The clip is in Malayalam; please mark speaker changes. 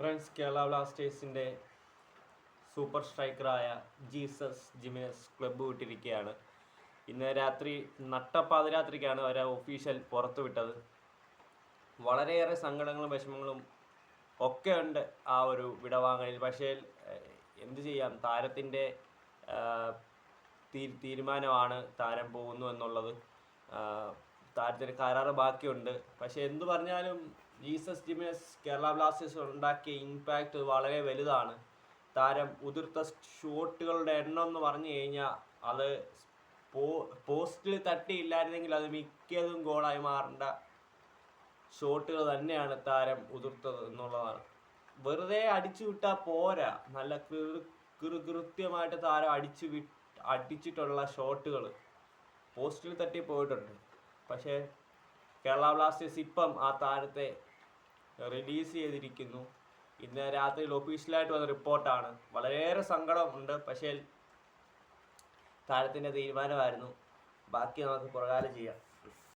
Speaker 1: ഫ്രണ്ട്സ് കേരള ബ്ലാസ്റ്റേഴ്സിന്റെ സൂപ്പർ സ്ട്രൈക്കറായ ജീസസ് ജിമിനസ് ക്ലബ്ബ് വിട്ടിരിക്കുകയാണ്. ഇന്ന് രാത്രി നട്ടപ്പാതിരാത്രിക്കാണ് അവരെ ഒഫീഷ്യൽ പുറത്തുവിട്ടത് വളരെയേറെ സങ്കടങ്ങളും വിഷമങ്ങളും ഒക്കെ ഉണ്ട് ആ ഒരു വിടവാങ്ങലിൽ. പക്ഷേ എന്ത് ചെയ്യാം? താരത്തിന്റെ തീരുമാനമാണ് താരം പോകുന്നു എന്നുള്ളത്. താരത്തിന് കരാറ് ബാക്കിയുണ്ട്. പക്ഷേ എന്തു പറഞ്ഞാലും ജീസസ് ജിമിനസ് കേരള ബ്ലാസ്റ്റേഴ്സ് ഉണ്ടാക്കിയ ഇമ്പാക്റ്റ് വളരെ വലുതാണ്. താരം ഉതിർത്ത ഷോട്ടുകളുടെ എണ്ണം എന്ന് പറഞ്ഞു കഴിഞ്ഞാൽ അത് പോ പോസ്റ്റിൽ തട്ടിയില്ലായിരുന്നെങ്കിൽ അത് മിക്കതും ഗോളായി മാറേണ്ട ഷോട്ടുകൾ തന്നെയാണ് താരം ഉതിർത്തത് എന്നുള്ളതാണ്. വെറുതെ അടിച്ചു വിട്ടാൽ പോരാ. നല്ല കൃത്യമായിട്ട് താരം അടിച്ചു വി അടിച്ചിട്ടുള്ള ഷോട്ടുകൾ പോസ്റ്റിൽ തട്ടി പോയിട്ടുണ്ട്. പക്ഷേ കേരള ബ്ലാസ്റ്റേഴ്സ് ഇപ്പം ആ താരത്തെ റിലീസ് ചെയ്തിരിക്കുന്നു. ഇന്ന് രാത്രിയിൽ ഒഫീഷ്യലായിട്ട് വന്ന റിപ്പോർട്ടാണ്. വളരെയേറെ സങ്കടമുണ്ട് പക്ഷേ താരത്തിന്റെ തീരുമാനമായിരുന്നു. ബാക്കി നമുക്ക് പുറകാലം ചെയ്യാം.